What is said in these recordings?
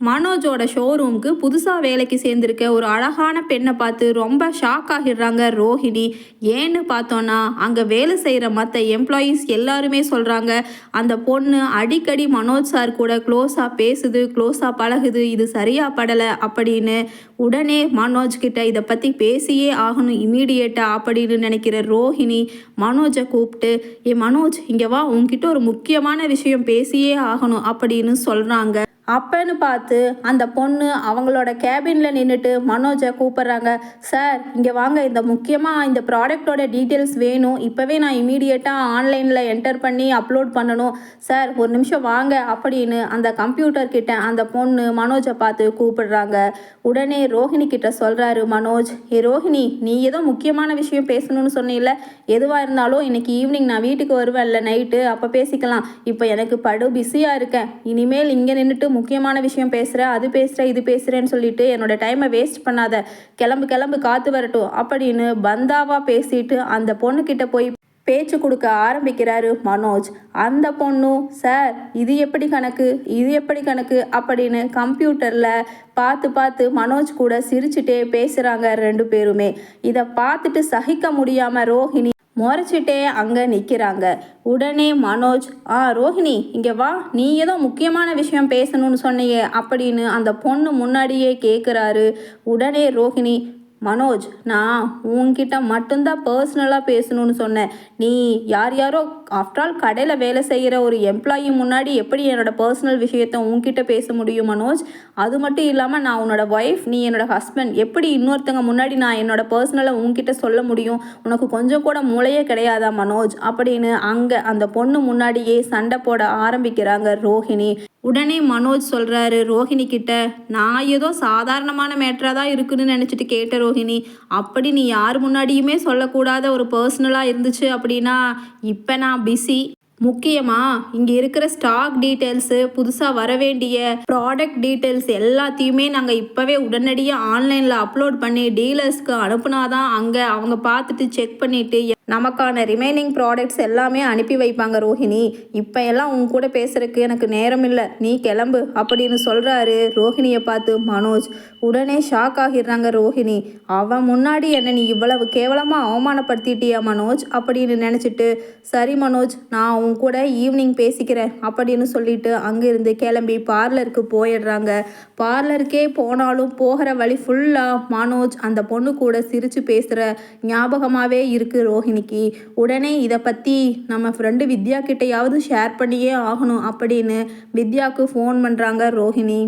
மனோஜோட ஷோரூமுக்கு புதுசாக வேலைக்கு சேர்ந்திருக்க ஒரு அழகான பெண்ணை பார்த்து ரொம்ப ஷாக் ஆகிடுறாங்க ரோஹிணி. ஏன்னு பார்த்தோன்னா அங்கே வேலை செய்கிற மற்ற எம்ப்ளாயீஸ் எல்லாருமே சொல்கிறாங்க அந்த பொண்ணு அடிக்கடி மனோஜ் சார் கூட க்ளோஸாக பேசுது க்ளோஸாக பழகுது இது சரியாக படலை அப்படின்னு உடனே மனோஜ் கிட்ட இதை பற்றி பேசியே ஆகணும் இமீடியட்டாக அப்படின்னு நினைக்கிற ரோஹிணி மனோஜை கூப்பிட்டு ஏ மனோஜ் இங்கே வா உங்ககிட்ட ஒரு முக்கியமான விஷயம் பேசியே ஆகணும் அப்படின்னு சொல்கிறாங்க அப்பன்னு பார்த்து அந்த பொண்ணு அவங்களோட கேபினில் நின்றுட்டு மனோஜை கூப்பிட்றாங்க. சார் இங்கே வாங்க. இந்த முக்கியமாக இந்த ப்ராடக்டோட டீட்டெயில்ஸ் வேணும். இப்போவே நான் இமீடியட்டாக ஆன்லைனில் என்டர் பண்ணி அப்லோட் பண்ணணும். சார் ஒரு நிமிஷம் வாங்க அப்படின்னு அந்த கம்ப்யூட்டர் கிட்ட அந்த பொண்ணு மனோஜை பார்த்து கூப்பிடுறாங்க. உடனே ரோஹிணி கிட்ட சொல்கிறாரு மனோஜ் ஏ ரோஹிணி நீ ஏதோ முக்கியமான விஷயம் பேசணும்னு சொன்னீல்ல. எதுவாக இருந்தாலும் இன்னைக்கு ஈவினிங் நான் வீட்டுக்கு வருவேன்ல நைட்டு அப்போ பேசிக்கலாம். இப்போ எனக்கு படு பிஸியாக இருக்கேன். இனிமேல் இங்கே நின்றுட்டு முக்கியமான விஷயம் பேசுகிற அது பேசுகிற இது பேசுகிறேன்னு சொல்லிட்டு என்னோட டைமை வேஸ்ட் பண்ணாத. கிளம்பு கிளம்பு காத்து வரட்டும் அப்படின்னு பந்தாவாக பேசிட்டு அந்த பொண்ணுக்கிட்ட போய் பேச்சு கொடுக்க ஆரம்பிக்கிறாரு மனோஜ். அந்த பொண்ணும் சார் இது எப்படி கணக்கு? இது எப்படி கணக்கு? அப்படின்னு கம்ப்யூட்டரில் பார்த்து பார்த்து மனோஜ் கூட சிரிச்சுட்டே பேசுகிறாங்க ரெண்டு பேருமே. இதை பார்த்துட்டு சகிக்க முடியாமல் ரோஹிணி முறைச்சிட்டே அங்கே நிற்கிறாங்க உடனே மனோஜ் ஆ ரோஹிணி இங்கே வா. நீ ஏதோ முக்கியமான விஷயம் பேசணும்னு சொன்னியே அப்படின்னு அந்த பொண்ணு முன்னாடியே கேட்குறாரு உடனே ரோஹிணி மனோஜ் நான் உன்கிட்ட மட்டும்தான் பர்சனலாக பேசணும்னு சொன்னேன். நீ யார் யாரோ ஆஃப்டர் ஆல் கடையில் வேலை செய்கிற ஒரு எம்ப்ளாயி முன்னாடி எப்படி என்னோட பர்சனல் விஷயத்த உன்கிட்ட பேச முடியும் மனோஜ்? அது மட்டும் இல்லாமல் நான் உன்னோட ஒய்ஃப் நீ என்னோட ஹஸ்பண்ட் எப்படி இன்னொருத்தங்க முன்னாடி நான் என்னோட பர்சனலை உன்கிட்ட சொல்ல முடியும்? உனக்கு கொஞ்சம் கூட மூளையே கிடையாதா மனோஜ்? அப்படின்னு அங்கே அந்த பொண்ணு முன்னாடியே சண்டை போட ஆரம்பிக்கிறாங்க ரோஹிணி. உடனே மனோஜ் சொல்கிறாரு ரோஹிணி கிட்ட நான் ஏதோ சாதாரணமான மேட்டராக தான் இருக்குன்னு நினச்சிட்டு கேட்ட ரோஹிணி அப்படி நீ யார் முன்னாடியுமே சொல்லக்கூடாத ஒரு பர்சனலாக இருந்துச்சு அப்படின்னா இப்போ நான் பிஸி முக்கியமாக இங்கே இருக்கிற ஸ்டாக் டீட்டெயில்ஸு புதுசாக வரவேண்டிய ப்ராடக்ட் டீட்டெயில்ஸ் எல்லாத்தையுமே நாங்கள் இப்போவே உடனடியாக ஆன்லைனில் அப்லோட் பண்ணி டீலர்ஸ்க்கு அனுப்புனாதான் அங்கே அவங்க பார்த்துட்டு செக் பண்ணிவிட்டு நமக்கான ரிமைனிங் ப்ராடக்ட்ஸ் எல்லாமே அனுப்பி வைப்பாங்க ரோஹிணி. இப்போ எல்லாம் உன் கூட பேசுறதுக்கு எனக்கு நேரம் இல்லை நீ கிளம்பு அப்படின்னு சொல்கிறாரு ரோஹிணியை பார்த்து மனோஜ். உடனே ஷாக் ஆகிடுறாங்க ரோஹிணி. அவன் முன்னாடி என்னை நீ இவ்வளவு கேவலமாக அவமானப்படுத்திட்டியா மனோஜ்? அப்படின்னு நினச்சிட்டு சரி மனோஜ் நான் உன் கூட ஈவினிங் பேசிக்கிறேன் அப்படின்னு சொல்லிட்டு அங்கேருந்து கிளம்பி பார்லருக்கு போயிடுறாங்க. பார்லருக்கே போனாலும் போகிற வழி ஃபுல்லாக மனோஜ் அந்த பொண்ணு கூட சிரித்து பேசுகிற ஞாபகமாகவே இருக்குது இன்னைக்கு உடனே இதை பற்றி நம்ம ஃப்ரெண்டு வித்யா கிட்டையாவது ஷேர் பண்ணியே ஆகணும் அப்படின்னு வித்யாவுக்கு ஃபோன் பண்ணுறாங்க ரோஹிணி.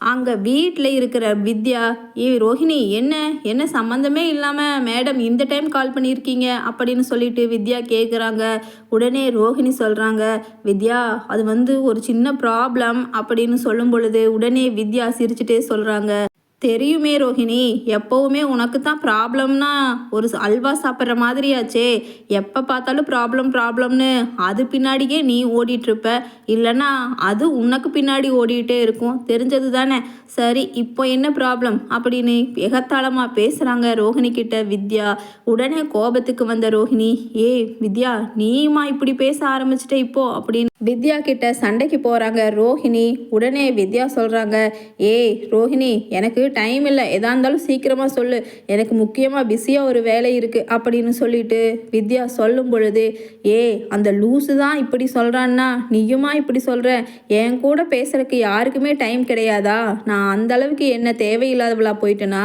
அங்கே வீட்டில் இருக்கிற வித்யா ஏ ரோஹிணி என்ன? என்ன சம்மந்தமே இல்லாமல் மேடம் இந்த டைம் கால் பண்ணியிருக்கீங்க அப்படின்னு சொல்லிட்டு வித்யா கேட்குறாங்க உடனே ரோஹிணி சொல்கிறாங்க வித்யா அது வந்து ஒரு சின்ன ப்ராப்ளம் அப்படின்னு சொல்லும் பொழுது உடனே வித்யா சிரிச்சுட்டே சொல்கிறாங்க தெரியுமே ரோஹிணி எப்போவுமே உனக்கு தான் ப்ராப்ளம்னா ஒரு அல்வா சாப்பிட்ற மாதிரியாச்சே. எப்போ பார்த்தாலும் ப்ராப்ளம் ப்ராப்ளம்னு. அது பின்னாடியே நீ ஓடிட்டுருப்ப. இல்லைன்னா அது உனக்கு பின்னாடி ஓடிக்கிட்டே இருக்கும். தெரிஞ்சது தானே. சரி இப்போ என்ன ப்ராப்ளம்? அப்படின்னு எகத்தாளமாக பேசுகிறாங்க ரோஹிணி கிட்ட வித்யா. உடனே கோபத்துக்கு வந்த ரோஹிணி ஏய் வித்யா நீயுமா இப்படி பேச ஆரம்பிச்சிட்ட இப்போ? அப்படின்னு வித்யா கிட்ட சண்டைக்கு போகிறாங்க ரோஹிணி. உடனே வித்யா சொல்கிறாங்க ஏய் ரோஹிணி எனக்கு டைம் இல்லை. எதா இருந்தாலும் சீக்கிரமாக சொல்லு. எனக்கு முக்கியமாக பிஸியாக ஒரு வேலை இருக்குது அப்படின்னு சொல்லிட்டு வித்யா சொல்லும் பொழுது ஏ அந்த லூஸு தான் இப்படி சொல்கிறான்னா நீயுமா இப்படி சொல்கிற என் கூட பேசுகிறக்கு யாருக்குமே டைம் கிடையாதா? நான் அந்த அளவுக்கு என்ன தேவையில்லாதவளா போயிட்டேனா?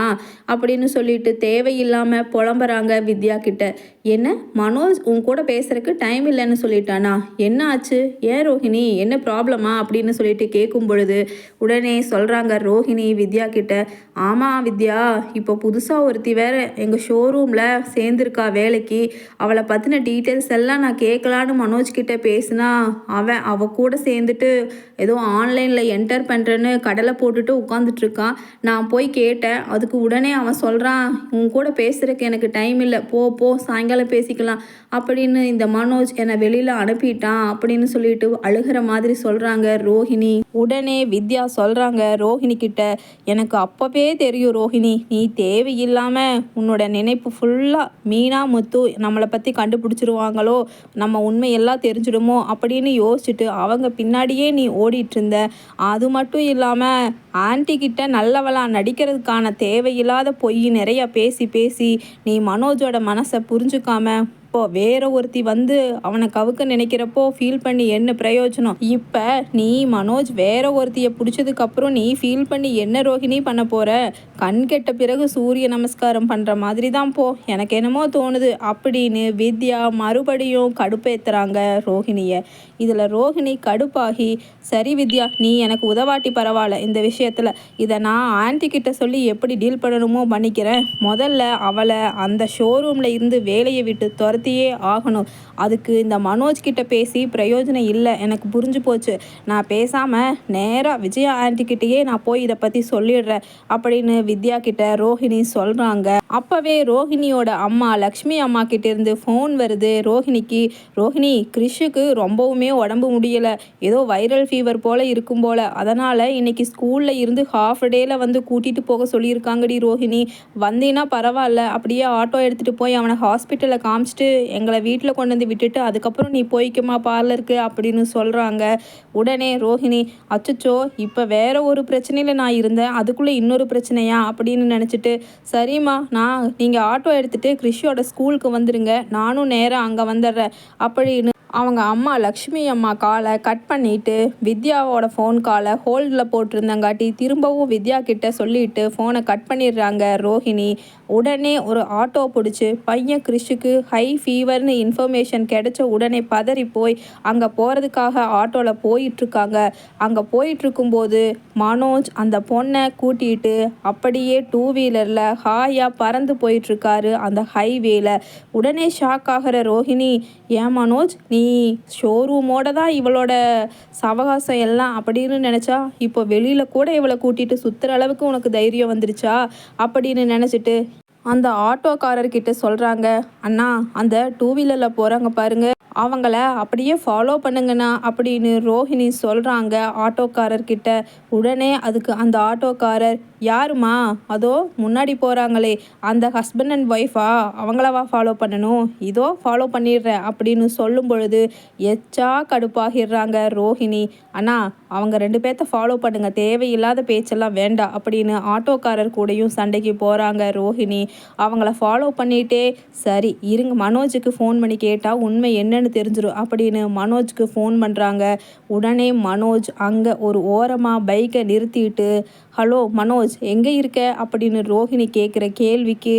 அப்படின்னு சொல்லிட்டு தேவையில்லாமல் புலம்புறாங்க வித்யா கிட்ட. என்ன மனோஜ் உன் கூட பேசுறதுக்கு டைம் இல்லைன்னு சொல்லிட்டானா? என்ன ஆச்சு? ஏன் ரோஹிணி? என்ன ப்ராப்ளமா அப்படின்னு சொல்லிட்டு கேட்கும் பொழுது உடனே சொல்கிறாங்க ரோஹிணி வித்யா கிட்ட ஆமாம் வித்யா. இப்போ புதுசாக ஒருத்தி வேற எங்கள் ஷோரூமில் சேர்ந்துருக்கா வேலைக்கு. அவளை பற்றின டீட்டெயில்ஸ் எல்லாம் நான் கேட்கலான்னு மனோஜ் கிட்டே பேசினா அவன் அவ கூட சேர்ந்துட்டு ஏதோ ஆன்லைனில் என்டர் பண்ணுறேன்னு கடலை போட்டுட்டு உட்காந்துட்டு இருக்கான் நான் போய் கேட்டேன். அதுக்கு உடனே அவன் சொல்கிறான் உன் கூட பேசுகிறக்கு எனக்கு டைம் இல்லை. போ போ சாயங்காலம் பேசிக்கலாம். அப்படின்னு இந்த மனோஜ் என்னை வெளியில் அனுப்பிட்டான் அப்படின்னு சொல்லிட்டு அழுகிற மாதிரி சொல்கிறாங்க ரோஹிணி. உடனே வித்யா சொல்கிறாங்க ரோஹிணி கிட்ட எனக்கு அப்போவே தெரியும் ரோஹிணி நீ தேவையில்லாமல் உன்னோட நினைப்பு ஃபுல்லாக மீனா முத்து நம்மளை பற்றி கண்டுபிடிச்சிருவாங்களோ நம்ம உண்மையெல்லாம் தெரிஞ்சிடுமோ? அப்படின்னு யோசிச்சுட்டு அவங்க பின்னாடியே நீ ஓடிட்டுருந்த. அது மட்டும் இல்லாமல் ஆன்டி கிட்ட நல்லவளா நடிக்கிறதுக்கான தேவையில்லாத பொய் நிறைய பேசி பேசி நீ மனோஜோட மனசை புரிஞ்சுக்காம அப்போ வேற ஒருத்தி வந்து அவனை கவுக்க நினைக்கிறப்போ ஃபீல் பண்ணி என்ன பிரயோஜனம்? இப்போ நீ மனோஜ் வேற ஒருத்தியை பிடிச்சதுக்கு அப்புறம் நீ ஃபீல் பண்ணி என்ன ரோஹிணி பண்ண போற? கண் கெட்ட பிறகு சூரிய நமஸ்காரம் பண்ணுற மாதிரி தான் போ. எனக்கு என்னமோ தோணுது. அப்படின்னு வித்யா மறுபடியும் கடுப்பேத்துறாங்க ரோஹிணியை இதில் ரோஹிணி கடுப்பாகி சரி வித்யா நீ எனக்கு உதவாட்டி பரவாயில்ல இந்த விஷயத்தில். இதை நான் ஆன்ட்டி கிட்ட சொல்லி எப்படி டீல் பண்ணணுமோ பண்ணிக்கிறேன். முதல்ல அவளை அந்த ஷோரூமில் இருந்து வேலையை விட்டு துரத்தியே ஆகணும். அதுக்கு இந்த மனோஜ் கிட்ட பேசி பிரயோஜனம் இல்லை. எனக்கு புரிஞ்சு போச்சு. நான் பேசாமல் நேராக விஜயா ஆண்டிக்கிட்டேயே நான் போய் இதை பற்றி சொல்லிடுறேன் அப்படின்னு வித்யா கிட்ட ரோஹிணி சொல்கிறாங்க அப்போவே ரோஹிணியோட அம்மா லக்ஷ்மி அம்மா கிட்டேருந்து ஃபோன் வருது. ரோஹிணிக்கு ரோஹிணி கிறிஷுக்கு ரொம்பவுமே உடம்பு முடியலை. ஏதோ வைரல் ஃபீவர் போல் இருக்கும் போல். அதனால் இன்னைக்கு ஸ்கூலில் இருந்து ஹாஃப் டேயில் வந்து கூட்டிகிட்டு போக சொல்லியிருக்காங்கடி ரோஹிணி. வந்தீங்கன்னா பரவாயில்ல. அப்படியே ஆட்டோ எடுத்துகிட்டு போய் அவனை ஹாஸ்பிட்டலில் காமிச்சிட்டு எங்களை வீட்டில் கொண்டு வந்து விட்டுட்டு அதுக்கப்புறம் நீ போய்க்குமா பார்லருக்கு அப்படின்னு சொல்கிறாங்க உடனே ரோஹிணி அச்சச்சோ இப்போ வேற ஒரு பிரச்சனையில் நான் இருந்தேன் அதுக்குள்ளே இன்னொரு பிரச்சனையா அப்படின்னு நினச்சிட்டு சரிம்மா நான் நீங்கள் ஆட்டோ எடுத்துகிட்டு கிறிஷியோட ஸ்கூலுக்கு வந்துடுங்க நானும் நேராக அங்கே வந்துடுறேன் அப்படின்னு அவங்க அம்மா லக்ஷ்மி அம்மா காலை கட் பண்ணிட்டு வித்யாவோட ஃபோன் காலை ஹோல்டில் போட்டிருந்தங்காட்டி திரும்பவும் வித்யா கிட்ட சொல்லிட்டு ஃபோனை கட் பண்ணிடுறாங்க ரோஹிணி. உடனே ஒரு ஆட்டோ பிடிச்சி பையன் கிறிஷுக்கு ஹை ஃபீவர்னு இன்ஃபர்மேஷன் கிடைச்ச உடனே பதறி போய் அங்கே போகிறதுக்காக ஆட்டோவில் போயிட்டுருக்காங்க. அங்கே போயிட்டுருக்கும்போது மனோஜ் அந்த பொண்ணை கூட்டிகிட்டு அப்படியே டூ வீலரில் ஹாயாக பறந்து போயிட்டுருக்காரு அந்த ஹைவேல உடனே ஷாக் ஆகிற ரோஹிணி ஏன் மனோஜ் நீ நீ ஷோரூமோட தான் இவளோட சவகாசம் எல்லாம் அப்படின்னு நினச்சா இப்போ வெளியில் கூட இவளை கூட்டிகிட்டு சுற்றுற அளவுக்கு உனக்கு தைரியம் வந்துருச்சா அப்படின்னு நினச்சிட்டு அந்த ஆட்டோக்காரர்கிட்ட சொல்கிறாங்க அண்ணா அந்த டூ வீலரில் போகிறாங்க பாருங்க. அவங்கள அப்படியே ஃபாலோ பண்ணுங்கண்ணா அப்படின்னு ரோஹிணி சொல்கிறாங்க ஆட்டோக்காரர்கிட்ட. உடனே அதுக்கு அந்த ஆட்டோக்காரர் யாருமா? அதோ முன்னாடி போகிறாங்களே அந்த ஹஸ்பண்ட் அண்ட் ஒய்ஃபா அவங்களவா ஃபாலோ பண்ணணும்? இதோ ஃபாலோ பண்ணிடுறேன் அப்படின்னு சொல்லும் பொழுது எச்சா கடுப்பாகிடுறாங்க ரோஹிணி. அண்ணா அவங்க ரெண்டு பேர்த்த ஃபாலோ பண்ணுங்கள் தேவையில்லாத பேச்செல்லாம் வேண்டாம் அப்படின்னு ஆட்டோக்காரர் கூடயும் சண்டைக்கு போகிறாங்க ரோஹிணி. அவங்கள ஃபாலோ பண்ணிட்டே சரி இருங்க மனோஜுக்கு ஃபோன் பண்ணி கேட்டால் உண்மை என்னன்னு தெரிஞ்சிடும் அப்படின்னு மனோஜ்க்கு ஃபோன் பண்ணுறாங்க உடனே மனோஜ் அங்கே ஒரு ஓரமாக பைக்கை நிறுத்திட்டு ஹலோ மனோஜ் எங்கே இருக்க? அப்படின்னு ரோஹிணி கேட்குற கேள்விக்கு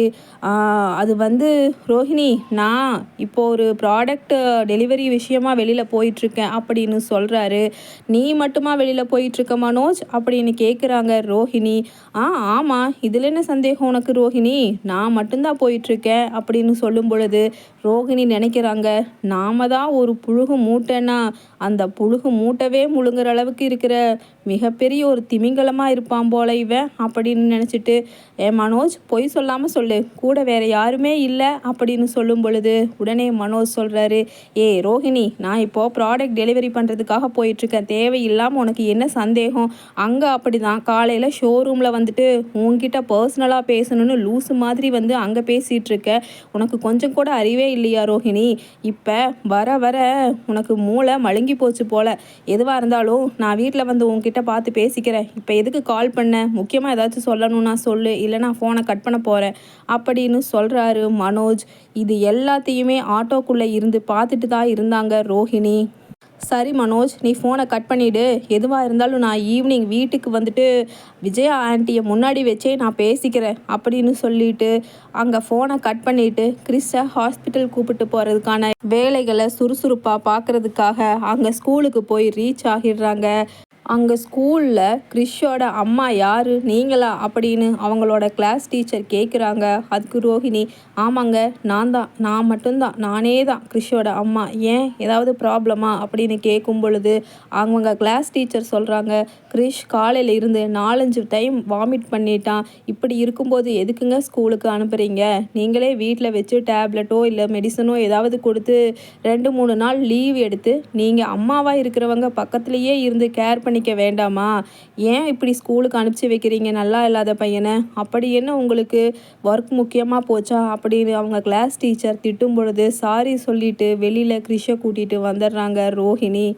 அது வந்து ரோஹிணி நான் இப்போ ஒரு ப்ராடக்ட் டெலிவரி விஷயமா வெளியில் போயிட்டுருக்கேன் அப்படின்னு சொல்கிறாரு நீ மட்டுமா வெளியில் போயிட்டுருக்க மனோஜ்? அப்படின்னு கேட்குறாங்க ரோஹிணி. ஆ ஆமாம் இதில் என்ன சந்தேகம் உனக்கு ரோஹிணி? நான் மட்டும்தான் போயிட்டுருக்கேன் அப்படின்னு சொல்லும் பொழுது ரோகிணி நினைக்கிறாங்க நாம தான் ஒரு புழுகு மூட்டைன்னா அந்த புழுகு மூட்டவே முழுங்குற அளவுக்கு இருக்கிற மிகப்பெரிய ஒரு திமிங்கலமாக இருப்பான் போல இவன் அப்படின்னு நினச்சிட்டு ஏ மனோஜ் பொய் சொல்லாமல் சொல்லு கூட வேற யாருமே இல்லை அப்படின்னு சொல்லும் பொழுது உடனே மனோஜ் சொல்கிறாரு ஏ ரோஹிணி நான் இப்போது ப்ராடக்ட் டெலிவரி பண்ணுறதுக்காக போயிட்டுருக்கேன் தேவையில்லாமல் உனக்கு என்ன சந்தேகம்? அங்கே அப்படி தான் காலையில் ஷோரூமில் வந்துட்டு உன்கிட்ட பர்சனலாக பேசணும்னு லூஸு மாதிரி வந்து அங்கே பேசிகிட்டு இருக்க உனக்கு கொஞ்சம் கூட அறிவே இல்லையா ரோஹிணி? இப்போ வர வர உனக்கு மூளை மழுங்கி போச்சு போல. எதுவாக இருந்தாலும் நான் வீட்டில் வந்து உன்கிட்ட பார்த்து பேசிக்கிறேன். இப்போ எதுக்கு கால் பண்ண? முக்கியமாக ஏதாச்சும் சொல்லணும்னா சொல்லு. இல்லை நான் ஃபோனை கட் பண்ண போகிறேன் அப்படின்னு சொல்கிறாரு மனோஜ். இது எல்லாத்தையுமே ஆட்டோக்குள்ளே இருந்து பார்த்துட்டு தான் இருந்தாங்க ரோஹிணி. சரி மனோஜ் நீ ஃபோனை கட் பண்ணிவிடு எதுவாக இருந்தாலும் நான் ஈவினிங் வீட்டுக்கு வந்துட்டு விஜயா ஆண்டியை முன்னாடி வச்சே நான் பேசிக்கிறேன் அப்படின்னு சொல்லிட்டு அங்கே ஃபோனை கட் பண்ணிவிட்டு கிறிஸ்டை ஹாஸ்பிட்டல் கூப்பிட்டு போகிறதுக்கான வேலைகளை சுறுசுறுப்பாக பார்க்குறதுக்காக அங்கே ஸ்கூலுக்கு போய் ரீச் ஆகிடுறாங்க. அங்கே ஸ்கூலில் கிறிஷோட அம்மா யார் நீங்களா அப்படின்னு அவங்களோட கிளாஸ் டீச்சர் கேட்குறாங்க அதுக்கு ரோஹிணி ஆமாங்க நான் தான் நான் மட்டும்தான் நானே தான் கிறிஷோட அம்மா. ஏன்? ஏதாவது ப்ராப்ளமா அப்படின்னு கேட்கும் பொழுது அவங்க கிளாஸ் டீச்சர் சொல்கிறாங்க கிறிஷ் காலையில் இருந்து நாலஞ்சு டைம் வாமிட் பண்ணிட்டான். இப்படி இருக்கும்போது எதுக்குங்க ஸ்கூலுக்கு அனுப்புகிறீங்க நீங்களே வீட்டில் வச்சு டேப்லெட்டோ இல்லை மெடிசனோ ஏதாவது கொடுத்து ரெண்டு மூணு நாள் லீவ் எடுத்து நீங்கள் அம்மாவாக இருக்கிறவங்க பக்கத்துலேயே இருந்து கேர் பண்ணி பண்ணிக்க வேண்டாமா? ஏன் இப்படி ஸ்கூலுக்கு அனுப்பிச்சி வைக்கிறீங்க? நல்லா இல்லாத பையனை. அப்படி என்ன உங்களுக்கு ஒர்க் முக்கியமாக போச்சா? அப்படின்னு அவங்க கிளாஸ் டீச்சர் திட்டும் பொழுது சாரி சொல்லிட்டு வெளியில் கிறிஷை கூட்டிகிட்டு வந்துடுறாங்க ரோஹிணி.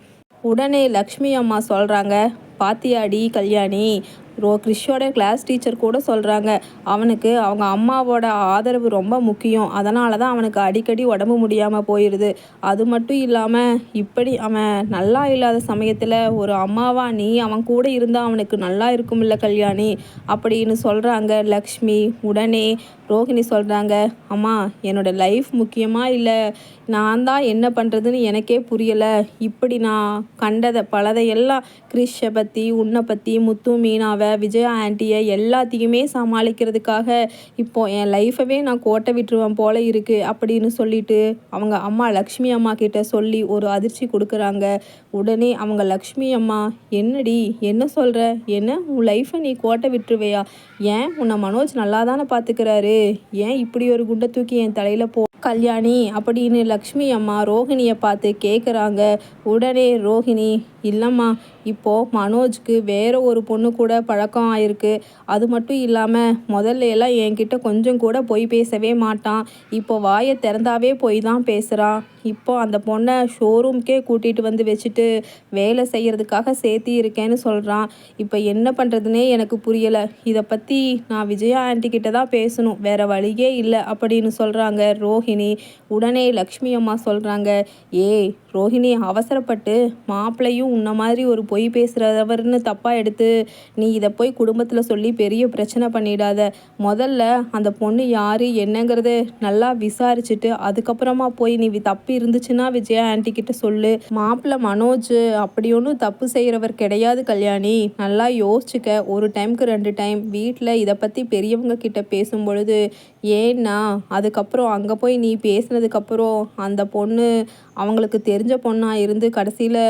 உடனே லக்ஷ்மி அம்மா சொல்கிறாங்க பாத்தியாடி கல்யாணி ரோ கிறிஷோட கிளாஸ் டீச்சர் கூட சொல்கிறாங்க அவனுக்கு அவங்க அம்மாவோட ஆதரவு ரொம்ப முக்கியம். அதனால தான் அவனுக்கு அடிக்கடி உடம்பு முடியாமல் போயிடுது அது மட்டும் இல்லாமல் இப்படி அவன் நல்லா இல்லாத சமயத்தில் ஒரு அம்மாவா நீ அவன் கூட இருந்தால் அவனுக்கு நல்லா இருக்கும்ல கல்யாணி? அப்படின்னு சொல்கிறாங்க லக்ஷ்மி. உடனே ரோஹிணி சொல்கிறாங்க அம்மா என்னோட லைஃப் முக்கியமாக இல்லை? நான் தான் என்ன பண்ணுறதுன்னு எனக்கே புரியலை. இப்படி நான் கண்டதை பலதையெல்லாம் கிறிஷை பற்றி உன்னை பற்றி முத்து மீனாவை விஜயா ஆண்டியை எல்லாத்தையுமே சமாளிக்கிறதுக்காக இப்போ என் லைஃபவே நான் கோட்டை விட்டுருவேன் போல இருக்குது அப்படின்னு சொல்லிட்டு அவங்க அம்மா லக்ஷ்மி அம்மா கிட்ட சொல்லி ஒரு அதிர்ச்சி கொடுக்குறாங்க. உடனே அவங்க லக்ஷ்மி அம்மா என்னடி என்ன சொல்கிற என்ன? உன் லைஃப்பை நீ கோட்டை விட்டுருவையா? ஏன்? உன்னை மனோஜ் நல்லா தானே பார்த்துக்கிறாரு ஏன் இப்படி ஒரு குண்டை தூக்கி என் தலையில் போ கல்யாணி அப்படின்னு லக்ஷ்மி அம்மா ரோஹிணியை பார்த்து கேட்குறாங்க உடனே ரோஹிணி இல்லைம்மா இப்போது மனோஜ்க்கு வேற ஒரு பொண்ணு கூட பழக்கம் ஆயிருக்கு. அது மட்டும் இல்லாமல் முதல்ல எல்லாம் என்கிட்ட கொஞ்சம் கூட பொய் பேசவே மாட்டான். இப்போ வாயை திறந்தாவே போய் தான் பேசுகிறான் இப்போ அந்த பொண்ணை ஷோரூம்க்கே கூட்டிகிட்டு வந்து வச்சுட்டு வேலை செய்கிறதுக்காக சேர்த்தி இருக்கேன்னு சொல்கிறான் இப்போ என்ன பண்ணுறதுனே எனக்கு புரியலை. இதை பற்றி நான் விஜயா ஆண்டி கிட்ட தான் பேசணும். வேற வழியே இல்லை அப்படின்னு சொல்கிறாங்க ரோஹிணி. உடனே லக்ஷ்மி அம்மா சொல்கிறாங்க ஏய் ரோஹிணி அவசரப்பட்டு மாப்பிள்ளையும் உன்ன மாதிரி ஒரு பொய் பேசுகிறவர்னு தப்பாக எடுத்து நீ இதை போய் குடும்பத்தில் சொல்லி பெரிய பிரச்சனை பண்ணிடாத. முதல்ல அந்த பொண்ணு யார் என்னங்கிறத நல்லா விசாரிச்சுட்டு அதுக்கப்புறமா போய் நீ தப்பு இருந்துச்சுன்னா விஜயா ஆண்டி கிட்ட சொல்லு. மாப்பிள்ளை மனோஜ் அப்படி ஒன்றும் தப்பு செய்கிறவர் கிடையாது கல்யாணி. நல்லா யோசிச்சுக்க. ஒரு டைம்க்கு ரெண்டு டைம் வீட்டில் இதை பற்றி பெரியவங்க கிட்ட பேசும் பொழுது ஏன்னா அதுக்கப்புறம் அங்கே போய் நீ பேசினதுக்கப்புறம் அந்த பொண்ணு அவங்களுக்கு தெரிஞ்ச பொண்ணாக இருந்து கடைசியில்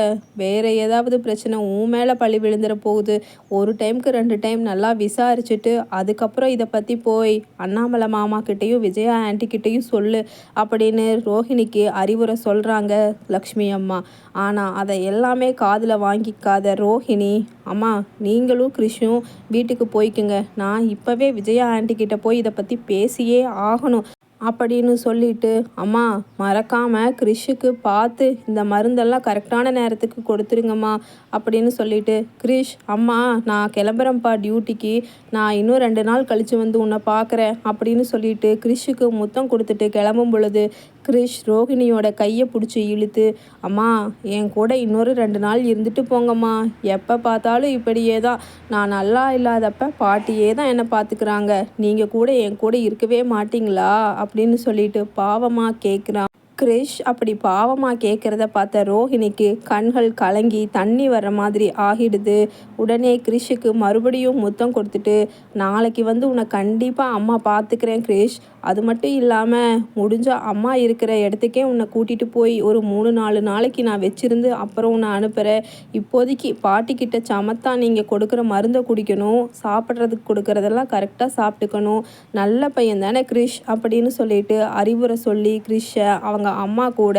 வேறு ஏதாவது பிரச்சனை உன் மேலே பழி விழுந்துட போகுது. ஒரு டைமுக்கு ரெண்டு டைம் நல்லா விசாரிச்சுட்டு அதுக்கப்புறம் இதை பற்றி போய் அண்ணாமலை மாமா கிட்டேயும் விஜயா ஆண்டிகிட்டேயும் சொல்லு அப்படின்னு ரோஹிணிக்கு அறிவுரை சொல்கிறாங்க லக்ஷ்மி அம்மா. ஆனால் அதை எல்லாமே காதில் வாங்கிக்காத ரோஹிணி அம்மா நீங்களும் கிருஷும் வீட்டுக்கு போய்க்குங்க. நான் இப்போவே விஜயா ஆண்டிகிட்ட போய் இதை பற்றி பேசியே ஆகணும். அப்படின்னு சொல்லிட்டு அம்மா மறக்காமல் கிரிஷுக்கு பார்த்து இந்த மருந்தெல்லாம் கரெக்டான நேரத்துக்கு கொடுத்துருங்கம்மா அப்படின்னு சொல்லிட்டு கிரிஷ் அம்மா நான் கிளம்புறேன்ப்பா டியூட்டிக்கு. நான் இன்னும் ரெண்டு நாள் கழித்து வந்து உன்னை பார்க்குறேன் அப்படின்னு சொல்லிட்டு கிரிஷுக்கு முத்தம் கொடுத்துட்டு கிளம்பும் பொழுது கிரிஷ் ரோஹிணியோட கையை பிடிச்சி இழுத்து அம்மா என் கூட இன்னொரு ரெண்டு நாள் இருந்துட்டு போங்கம்மா. எப்போ பார்த்தாலும் இப்படியே தான். நான் நல்லா இல்லாதப்ப பாட்டியே தான் என்னை பார்த்துக்கிறாங்க. நீங்கள் கூட என் கூட இருக்கவே மாட்டிங்களா? அப்படின்னு சொல்லிட்டு பாவமாக கேட்குறான் கிரிஷ் அப்படி பாவமாக கேட்குறத பார்த்த ரோஹிணிக்கு கண்கள் கலங்கி தண்ணி வர்ற மாதிரி ஆகிடுது. உடனே கிரிஷுக்கு மறுபடியும் முத்தம் கொடுத்துட்டு நாளைக்கு வந்து உன்னை கண்டிப்பாக அம்மா பார்த்துக்கிறேன் கிரிஷ். அது மட்டும் இல்லாமல் முடிஞ்சால் அம்மா இருக்கிற இடத்துக்கே உன்னை கூட்டிகிட்டு போய் ஒரு மூணு நாலு நாளைக்கு நான் வச்சுருந்து அப்புறம் உன்னை அனுப்புகிறேன் இப்போதைக்கு பாட்டிக்கிட்ட சமத்தா நீங்கள் கொடுக்குற மருந்தை குடிக்கணும் சாப்பிட்றதுக்கு கொடுக்குறதெல்லாம் கரெக்டாக சாப்பிட்டுக்கணும். நல்ல பையன் தானே கிரிஷ் அப்படின்னு சொல்லிட்டு அறிவுரை சொல்லி கிரிஷை அவங்க அம்மா கூட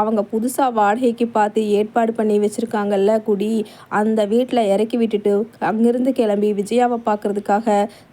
அவங்க புதுசாக வாடகைக்கு பார்த்து ஏற்பாடு பண்ணி வச்சுருக்காங்கல்ல குடி. அந்த வீட்டில் இறக்கி விட்டுட்டு அங்கேருந்து கிளம்பி விஜயாவை பார்க்குறதுக்காக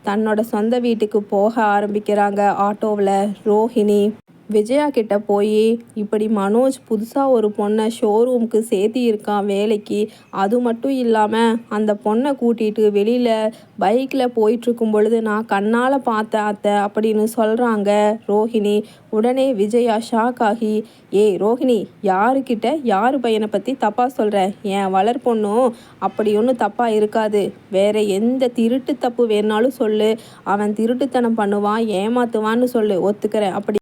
தன்னோட சொந்த வீட்டுக்கு போக ஆரம்பிக்கிறாங்க ஆட்டோவில் ரோஹிணி. விஜயா கிட்ட போய் இப்படி மனோஜ் புதுசாக ஒரு பொண்ணை ஷோரூமுக்கு சேர்த்தி இருக்கான் வேலைக்கு அது மட்டும் இல்லாமல் அந்த பொண்ணை கூட்டிகிட்டு வெளியில் பைக்கில் போயிட்டுருக்கும் பொழுது நான் கண்ணால் பார்த்தேன் அத்தை அப்படின்னு சொல்கிறாங்க ரோஹிணி உடனே விஜயா ஷாக் ஆகி ஏய் ரோஹிணி யாருக்கிட்ட யார் பையனை பற்றி தப்பாக சொல்கிற என் வளர் பொண்ணும் அப்படி ஒன்றும் தப்பாக இருக்காது. வேற எந்த திருட்டு தப்பு வேணாலும் சொல்லு. அவன் திருட்டுத்தனம் பண்ணுவான் ஏமாத்துவான்னு சொல்லு. ஒத்துக்கிறேன். அப்படி